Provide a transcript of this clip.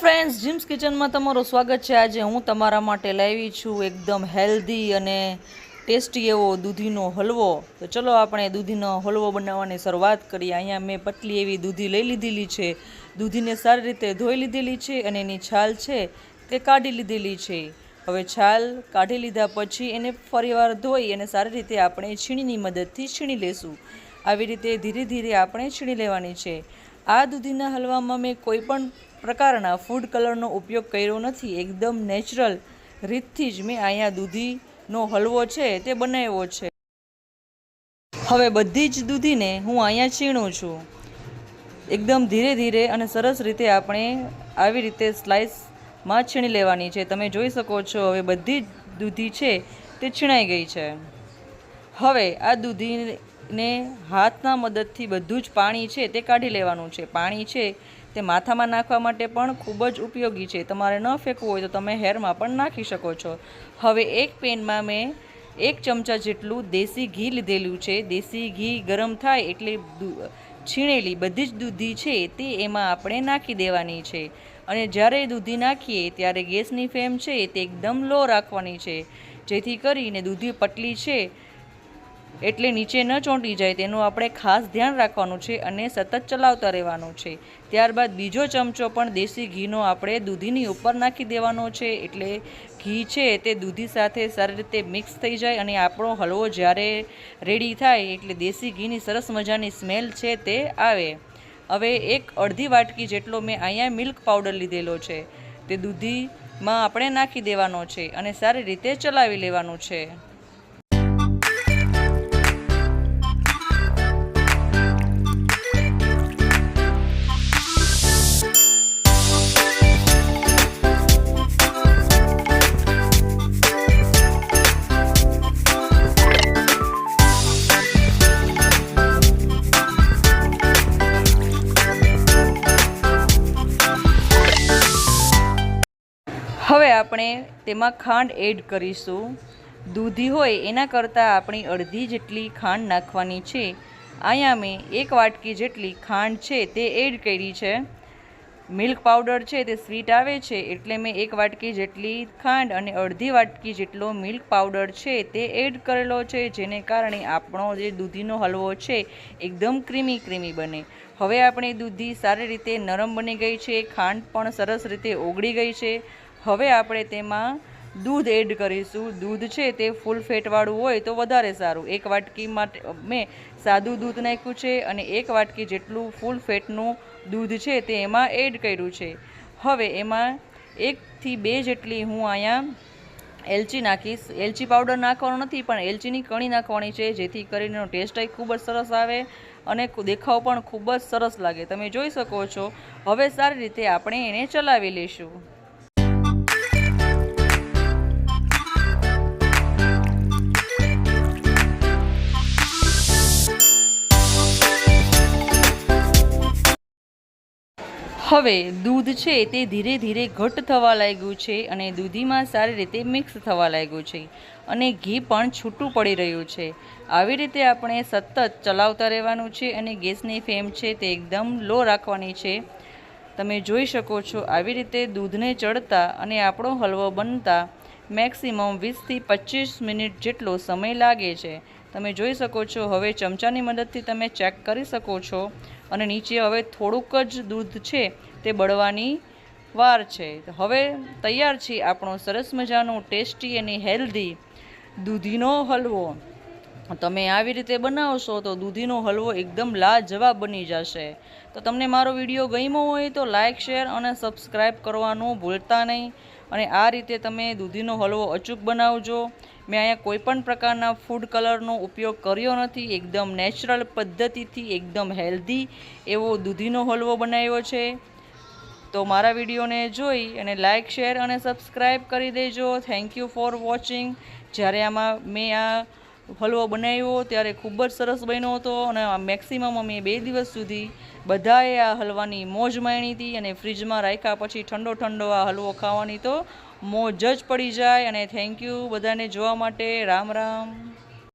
Friends gyms કિચનમાં તમારું સ્વાગત છે. આજે હું તમારા માટે લાવી છું એકદમ હેલ્ધી અને ટેસ્ટી એવો દૂધીનો હલવો. તો ચલો આપણે દૂધીનો હલવો બનાવવાની શરૂઆત કરીએ. અહીંયા મેં પતલી એવી દૂધી લઈ લીધેલી છે. દૂધીને સારી રીતે ધોઈ લીધેલી છે અને એની છાલ છે તે કાઢી લીધેલી છે. હવે છાલ કાઢી લીધા પછી એને ફરીવાર ધોઈ અને સારી રીતે આપણે છીણીની મદદથી છીણી લેશું. આવી રીતે ધીરે ધીરે આપણે છીણી લેવાની છે. આ દૂધીના હલવામાં મેં કોઈ પણ પ્રકારના ફૂડ કલરનો ઉપયોગ કર્યો નથી. એકદમ નેચરલ રીતથી જ મેં અહીંયા દૂધીનો હલવો છે, તે બનાવ્યો છે. હવે બધી જ દૂધીને હું અહીંયા છીણું છું. એકદમ ધીરે ધીરે અને સરસ રીતે આપણે આવી રીતે સ્લાઇસમાં છીણી લેવાની છે. તમે જોઈ શકો છો, હવે બધી જ દૂધી છે, તે છીણાઈ ગઈ છે. હવે આ દૂધીને હાથના મદદથી બધું જ પાણી છે, તે કાઢી લેવાનું છે. પાણી છે તે માથામાં નાખવા માટે પણ ખૂબ જ ઉપયોગી છે. તમારે ન ફેંકવું હોય તો તમે હેરમાં પણ નાખી શકો છો. હવે એક પેનમાં મેં એક ચમચા જેટલું દેશી ઘી લીધેલું છે. દેશી ઘી ગરમ થાય એટલે છીણેલી બધી જ દૂધી છે તે એમાં આપણે નાખી દેવાની છે. અને જ્યારે દૂધી નાખીએ ત્યારે ગેસની ફ્લેમ છે તે એકદમ લો રાખવાની છે. જેથી કરીને દૂધી પટલી છે એટલે નીચે ન ચોંટી જાય તેનું આપણે ખાસ ધ્યાન રાખવાનું છે અને સતત ચલાવતા રહેવાનું છે. ત્યારબાદ બીજો ચમચો પણ દેશી ઘીનો આપણે દૂધીની ઉપર નાખી દેવાનો છે. એટલે ઘી છે તે દૂધી સાથે સારી રીતે મિક્સ થઈ જાય અને આપણો હલવો જ્યારે રેડી થાય એટલે દેશી ઘીની સરસ મજાની સ્મેલ છે તે આવે. હવે એક અડધી વાટકી જેટલો મેં અહીંયા મિલ્ક પાવડર લીધેલો છે. તે દૂધીમાં આપણે નાખી દેવાનો છે અને સારી રીતે ચલાવી લેવાનું છે. આપણે તેમાં ખાંડ એડ કરીશું. દૂધી હોય એના કરતાં આપણી અડધી જેટલી ખાંડ નાખવાની છે. અહીંયા મેં એક વાટકી જેટલી ખાંડ છે તે એડ કરી છે. મિલ્ક પાવડર છે તે સ્વીટ આવે છે એટલે મેં એક વાટકી જેટલી ખાંડ અને અડધી વાટકી જેટલો મિલ્ક પાવડર છે તે એડ કરેલો છે, જેને કારણે આપણો જે દૂધીનો હલવો છે એકદમ ક્રીમી ક્રીમી બને. હવે આપણી દૂધી સારી રીતે નરમ બની ગઈ છે, ખાંડ પણ સરસ રીતે ઓગળી ગઈ છે. હવે આપણે તેમાં દૂધ એડ કરીશું. દૂધ છે તે ફૂલ ફેટવાળું હોય તો વધારે સારું. એક વાટકી માટે, મેં સાદું દૂધ નાખ્યું છે અને એક વાટકી જેટલું ફૂલ ફેટનું દૂધ છે તે એમાં એડ કર્યું છે. હવે એમાં એકથી બે જેટલી હું અહીંયા એલચી નાખીશ. એલચી પાવડર નાખવાનો નથી, પણ એલચીની કણી નાખવાની છે, જેથી કરીને ટેસ્ટ ખૂબ જ સરસ આવે અને દેખાવ પણ ખૂબ જ સરસ લાગે. તમે જોઈ શકો છો. હવે સારી રીતે આપણે એને ચલાવી લઈશું. હવે દૂધ છે તે ધીરે ધીરે ઘટ થવા લાગ્યું છે અને દૂધીમાં સારી રીતે મિક્સ થવા લાગ્યું છે અને ઘી પણ છૂટું પડી રહ્યું છે. આવી રીતે આપણે સતત ચલાવતા રહેવાનું છે અને ગેસની ફ્લેમ છે તે એકદમ લો રાખવાની છે. તમે જોઈ શકો છો આવી રીતે દૂધને ચડતા અને આપણો હલવો બનતા મેક્સિમમ વીસથી પચીસ મિનિટ જેટલો સમય લાગે છે. તમે જોઈ શકો છો, હવે ચમચાની મદદથી તમે ચેક કરી શકો છો અને નીચે હવે થોડુંક જ દૂધ છે તે બળવાની વાર છે. હવે તૈયાર છે આપણો સરસ મજાનો ટેસ્ટી અને હેલ્ધી દૂધીનો હલવો. તમે આવી રીતે બનાવશો તો દૂધીનો હલવો એકદમ લાજવાબ બની જશે. તો તમને મારો વીડિયો ગમ્યો હોય તો લાઇક શેર અને સબસ્ક્રાઈબ કરવાનું ભૂલતા નહીં. અને આ રીતે તમે દૂધીનો હલવો અચૂક બનાવજો. મેં અહીંયા કોઈપણ પ્રકારના ફૂડ કલરનો ઉપયોગ કર્યો નથી. એકદમ નેચરલ પદ્ધતિથી એકદમ હેલ્ધી એવો દૂધીનો હલવો બનાવ્યો છે. તો મારા વિડીયોને જોઈ અને લાઇક શેર અને સબસ્ક્રાઈબ કરી દેજો. થેન્ક યુ ફોર વોચિંગ જ્યારે આમાં મેં આ હલવો બનાવ્યો ત્યારે ખૂબ જ સરસ બન્યો હતો અને મેક્સિમમ અમે બે દિવસ સુધી બધાએ આ હલવાની મોજ માણી હતી અને ફ્રીજમાં રાખ્યા પછી ઠંડો ઠંડો આ હલવો ખાવાની તો મોજ જ પડી જાય અને થેન્ક યુ બધાને જોવા માટે રામ રામ.